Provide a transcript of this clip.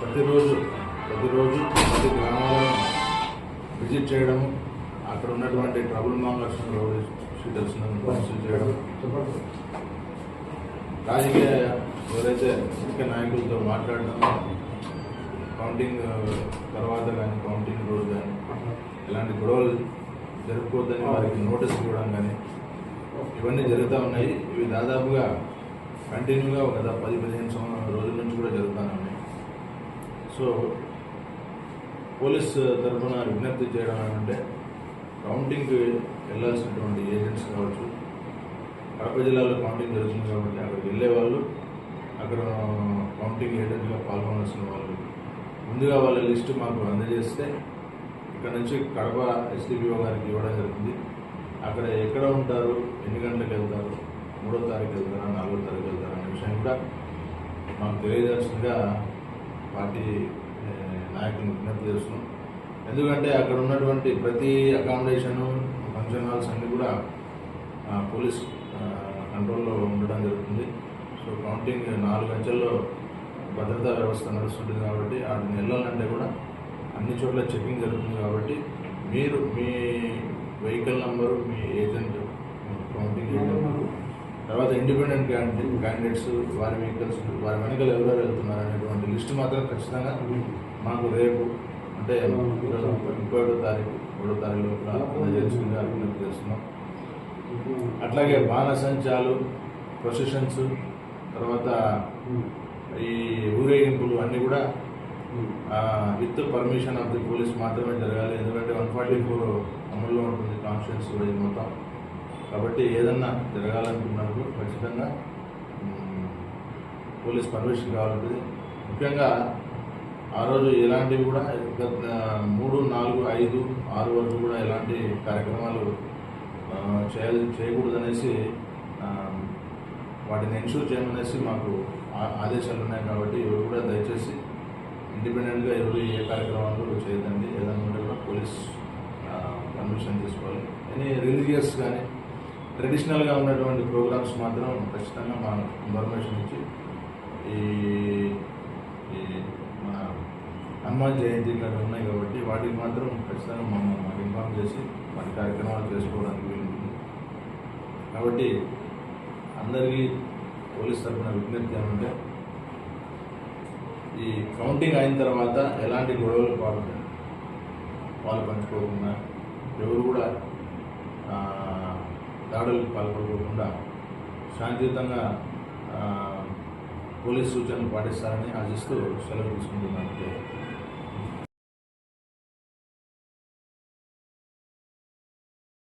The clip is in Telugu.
ప్రతిరోజు ప్రతిరోజు ప్రతి గ్రామాలను విజిట్ చేయడం అక్కడ ఉన్నటువంటి ట్రబుల్ మాంగర్స్ రౌడీ షీటర్స్ను పరిశీలి చేయడం. రాజకీయ ఎవరైతే ముఖ్య నాయకులతో మాట్లాడడం కౌంటింగ్ తర్వాత కానీ కౌంటింగ్ రోజు కానీ ఇలాంటి గొడవలు జరుపుకోవద్దని వారికి నోటీస్ ఇవ్వడం కానీ ఇవన్నీ జరుగుతూ ఉన్నాయి. ఇవి దాదాపుగా కంటిన్యూగా ఒక గత పది పదిహేను సో పోలీస్ తరఫున విజ్ఞప్తి చేయడం ఏంటంటే కౌంటింగ్కి వెళ్ళాల్సినటువంటి ఏజెంట్స్ కావచ్చు కడప జిల్లాలో కౌంటింగ్ జరుగుతుంది కాబట్టి అక్కడికి వెళ్ళే వాళ్ళు అక్కడ కౌంటింగ్ ఏజెంట్గా పాల్గొనాల్సిన వాళ్ళు. ముందుగా వాళ్ళ లిస్టు మాకు అందజేస్తే ఇక్కడ నుంచి కడప ఎస్డిపిఓ గారికి ఇవ్వడం జరుగుతుంది. అక్కడ ఎక్కడ ఉంటారు ఎన్ని గంటలకు వెళ్తారు మూడో తారీఖు వెళ్తారా నాలుగో తారీఖు వెళ్తారా అనే విషయం కూడా మాకు తెలియజేస్తుందిగా పార్టీ నాయకులను విజ్ఞప్తి చేస్తున్నాం. ఎందుకంటే అక్కడ ఉన్నటువంటి ప్రతి అకామిడేషను ఫంక్షన్ హాల్స్ అన్నీ కూడా పోలీస్ కంట్రోల్లో ఉండడం జరుగుతుంది. సో కౌంటింగ్ నాలుగు గంటల్లో భద్రతా వ్యవస్థ నడుస్తుంది కాబట్టి వాటిని వెళ్ళాలంటే కూడా అన్ని చోట్ల చెకింగ్ జరుగుతుంది కాబట్టి మీరు మీ వెహికల్ నంబరు మీ ఏజెంట్ కౌంటింగ్ ఏజెంట్ తర్వాత ఇండిపెండెంట్ క్యాండిడేట్ క్యాండిడేట్స్ వారి వెహికల్స్ వారి వెనుకలు ఎవరెవరు వెళ్తున్నారు అనేటువంటి లిస్ట్ మాత్రం ఖచ్చితంగా మాకు రేపు అంటే ముప్పై తారీఖు మూడో తారీఖు లోపల అందజేసుకుని విజ్ఞప్తి చేస్తున్నాం. అట్లాగే బాణసంచాలు ప్రొసెషన్స్ తర్వాత ఈ ఊరేగింపులు అన్నీ కూడా with permission of the police మాత్రమే జరగాలి. ఎందుకంటే వన్ ఫార్టీ ఫోర్ అమల్లో ఉంటుంది కాన్స్టిట్యూన్స్ కూడా ఇది మొత్తం. కాబట్టి ఏదన్నా జరగాలనుకున్నప్పుడు ఖచ్చితంగా పోలీస్ పర్మిషన్ కావాలంటుంది ముఖ్యంగా ఆ రోజు ఎలాంటివి కూడా గత మూడు నాలుగు ఐదు ఆరు వరకు కూడా ఎలాంటి కార్యక్రమాలు చేయ చేయకూడదనేసి చేయకూడదు అనేసి వాటిని ఎన్షూర్ చేయమనేసి మాకు ఆ- ఆదేశాలు ఉన్నాయి కాబట్టి ఇవి కూడా దయచేసి ఇండిపెండెంట్గా ఎవరు ఏ కార్యక్రమాలు చేయదండి ఏదైనా ఉంటే కూడా పోలీస్ పర్మిషన్ తీసుకోవాలి. ఎనీ రిలీజియస్ కానీ ట్రెడిషనల్గా ఉన్నటువంటి ప్రోగ్రామ్స్ మాత్రం ఖచ్చితంగా మా ఇన్ఫర్మేషన్ ఇచ్చి ఈ ఈ మన హనుమాన్ జయంతి కానీ ఉన్నాయి కాబట్టి వాటికి మాత్రం ఖచ్చితంగా మనం మాకు ఇన్ఫార్మ్ చేసి వాటి కార్యక్రమాలు చేసుకోవడానికి వీలుంటుంది. కాబట్టి అందరికీ పోలీస్ తరఫున విజ్ఞప్తి ఏమంటే ఈ కౌంటింగ్ అయిన తర్వాత ఎలాంటి గొడవలు పాల్గొంటారు వాళ్ళు పంచుకోకుండా ఎవరు కూడా దాడులకు పాల్పడుకోకుండా శాంతియుతంగా పోలీస్ సూచనలు పాటిస్తారని ఆశిస్తూ సెలవు తీసుకుంటున్నాను.